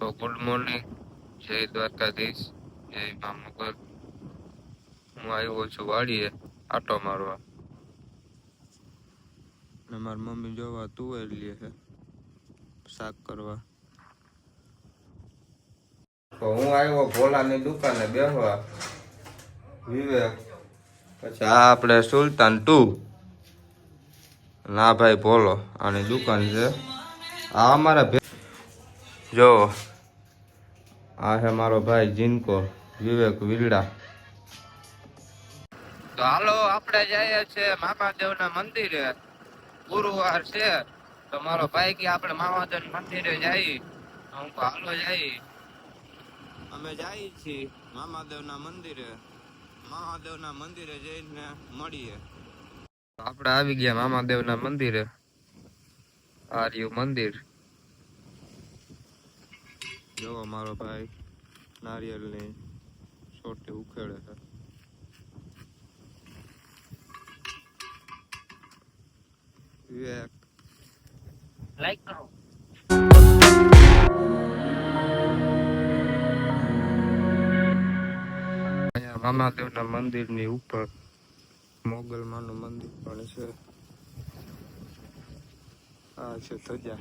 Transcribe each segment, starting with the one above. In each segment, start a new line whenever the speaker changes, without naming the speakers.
તો good morning જય દ્વારકાધીશ જય મા મોગલ હું આવ્યો છું વાડીએ આટો મારવા. ને મારી મમ્મી જોવા તુવેર લે છે શાક કરવા. તો હું આવ્યો ભોલાની દુકાને બેસવા વિવેક પછી આ આપણે સુલતાન ટુ. ના ભાઈ ભોલો આની દુકાન છે. આ અમારા જો. આ છે મારો ભાઈ જીનકો વિવેક વિરડા. તો હાલો આપણે જઈએ છે મામાદેવના મંદિરે. ગુરુવાર છે. તો મારો ભાઈ કે આપણે મામાદેવ મંદિરે જઈએ. હું હાલો જઈએ. અમે જઈએ છીએ મામાદેવના મંદિરે. મહાદેવના મંદિરે જઈને મળીએ. આપણે આવી ગયા મામાદેવના મંદિરે. આ રહ્યું મંદિર. જોવો મારો ભાઈ? નારિયેળની છોટી ઉખેડે છે. વિવેક.
લાઈક કરો.
અહીંયા મામાદેવના મંદિરની ઉપર મોગલમાનું મંદિર પણ છે. આ છે ધજા.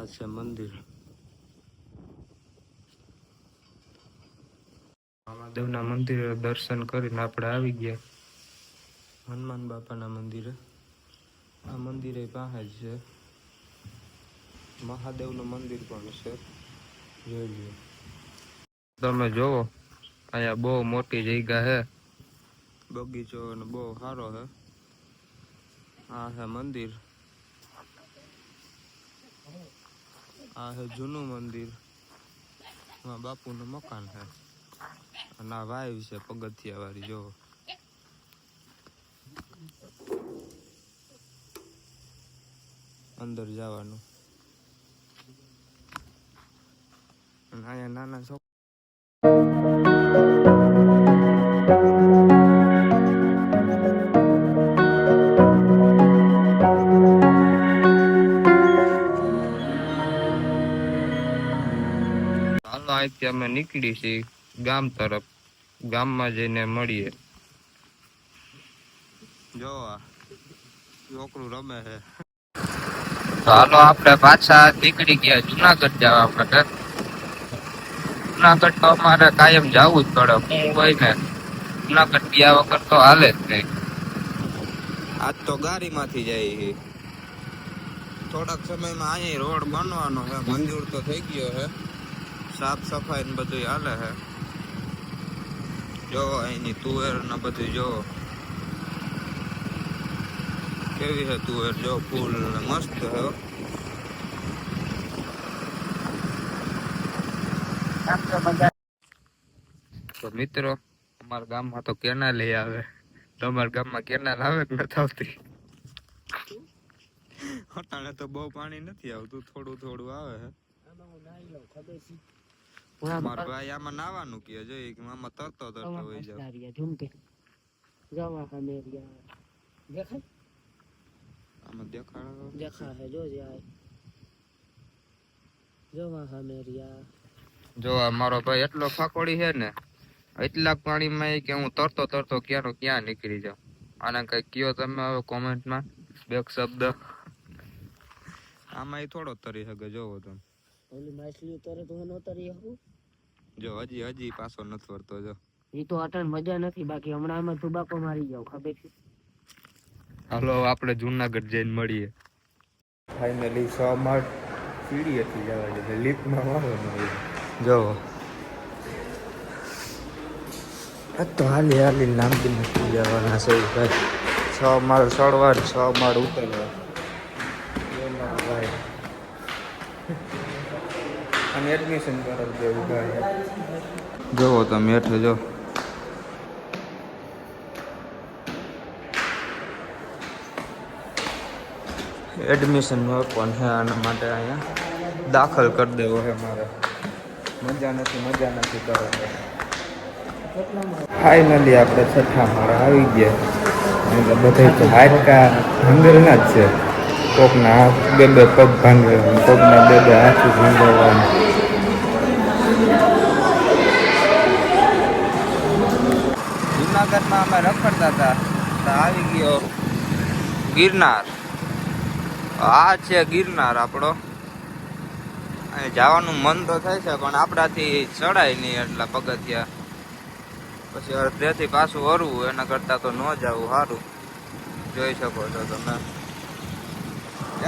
આ છે મંદિર. મહાદેવના મંદિરે દર્શન કરીને આપણે આવી ગયા. હનુમાન બાપાના મંદિરે. આ મંદિરે પાસે જ છે. મહાદેવનું મંદિર પણ છે. જોઈ તમે જોવો અહીંયા બહુ મોટી જગ્યા છે. બગીચો બહુ સારો છે. આ છે મંદિર. આ છે જૂનું મંદિર. એમાં બાપુનું મકાન છે અને આ વાઈવ છે પગથિયા વાળી જોવો અંદર જવાનું. અને અહીંયા નાના છોકરા હાલો અહીંથી અમે નીકળી છીએ ગામ તરફ ગામમાં જઈને મળીએ. જો આ છોકરું રમે છે. હાલો આપણે પાછા નીકળી ગયા જુનાગઢ જવા માટે. જુનાગઢ તો અમારે કાયમ જવું જ પડે હું હોય ને જુનાગઢ ગયા વગર તો હાલે જ નહીં. આજ તો ગાડીમાંથી જાય છે. થોડાક સમયમાં અહીંયા રોડ બનવાનો છે મંજૂર તો થઈ ગયો છે. સાફ સફાઈ ને બધું હાલે છે જો અહીંની તુવેર ને બધું જો કેવી છે તુવેર જો ફૂલ ને મસ્ત છે હો. તો મિત્રો અમારા ગામમાં તો કેનાલ ય આવે. તમારા ગામમાં કેનાલ આવે કે નથી આવતી? અટાણે તો બહુ પાણી નથી આવતું, થોડું થોડું આવે છે મારા ભાઈ આમાં નાવાનું કે જો કે આમાં તરતો તરતો હોય જાવ.
ઝુમકે જવા હમેરિયા દેખાય?
આમાં દેખાડો.
દેખા જો જાય જવા હમેરિયા
જો આ મારો ભાઈ એટલો ફાકોડી છે ને એટલા પાણીમાં એ કે હું તરતો તરતો ક્યાંનો ક્યાં નીકળી જાઉં. આના કઈ કયો તમે હવે કોમેન્ટમાં બે શબ્દ. આમાં થોડો તરી શકે જોવો તમે.
ઓલી માછલી તરે તો ન તરી હકું?
જો હજી હજી પાછો નથી વળતો જો.
એ તો અટણ મજા નથી બાકી હમણાં આમાં ધુબાકો મારી જાવ ખબર છે?
હાલો આપણે જુનાગઢ જઈને મળીએ. ફાઇનલી સો માળ સીડી હતી જવા દે લિફ્ટમાં વાળવાનું જો. તો હાલી હાલી લાંબી નથી જવાના છે ભાઈ. છ માળ ચડવા છ માળ ઉતરવા. ભાઈ અને એડમિશન કરાવી દેવું ભાઈ. જુઓ તમે હેઠે જો. એડમિશન પણ છે આના માટે અહીંયા. દાખલ કરી દેવો છે મારે. મજા નથી મજા નથી કરવા ફાઇનલી આપણે છઠ્ઠા માળે આવી ગયા. બધા હાડકા હંગરના જ છે.
કોકના બે બે પગ ભાંગે કોકના બે બે હાથ ભાંગવાનું
જુનાગઢમાં અમે રખડતા હતા, તો આવી ગયો ગિરનાર. આ છે ગિરનાર આપણો. જવાનું મન તો થાય છે, પણ આપણાથી ચડાય નહીં એટલા પગથિયા. પછી અડધેથી પાછું વરવું એના કરતાં તો ન જવું સારું જોઈ શકો છો તમે.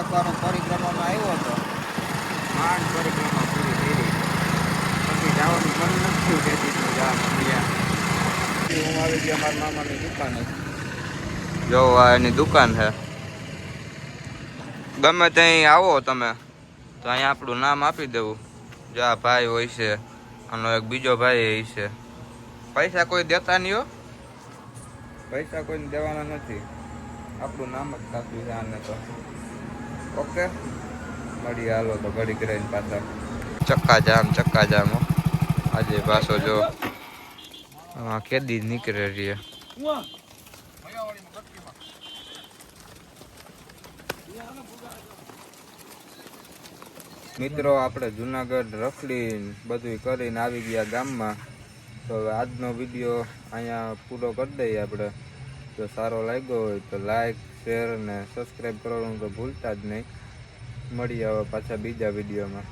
એકવાર હું પરિક્રમામાં આવ્યો હતો. માંડ પરિક્રમા પૂરી થઈ પછી જવાનું મન નથી થયું તેથી જવાનું ગયા
હું આવી ગયા મારા મામાની દુકાને.
જો આ એની દુકાન છે. ગમે ત્યાં આવો તમે તો અહીંયા આપણું નામ આપી દેવું. જો આ ભાઈ હોય છે આનો એક બીજો ભાઈ એ છે. પૈસા કોઈ દેતા નહીં હો.
પૈસા કોઈને દેવાના નથી. આપણું નામ જ કાપ્યું છે આને તો. ઓકે. મળી હાલો તો ઘડી કરીને પાછા.
ચક્કા જામ ચક્કા જામ. આજે પાછો જો આમાં કેદી નીકળે રહીએ
મિત્રો આપણે જુનાગઢ રખડી બધું કરીને આવી ગયા ગામમાં. તો આજનો વીડિયો અહીંયા પૂરો કરી દઈએ આપણે. જો સારો લાગ્યો હોય તો લાઇક શેર અને સબસ્ક્રાઈબ કરવાનું તો ભૂલતા જ નહીં. મળીએ હવે પાછા બીજા વિડીયોમાં.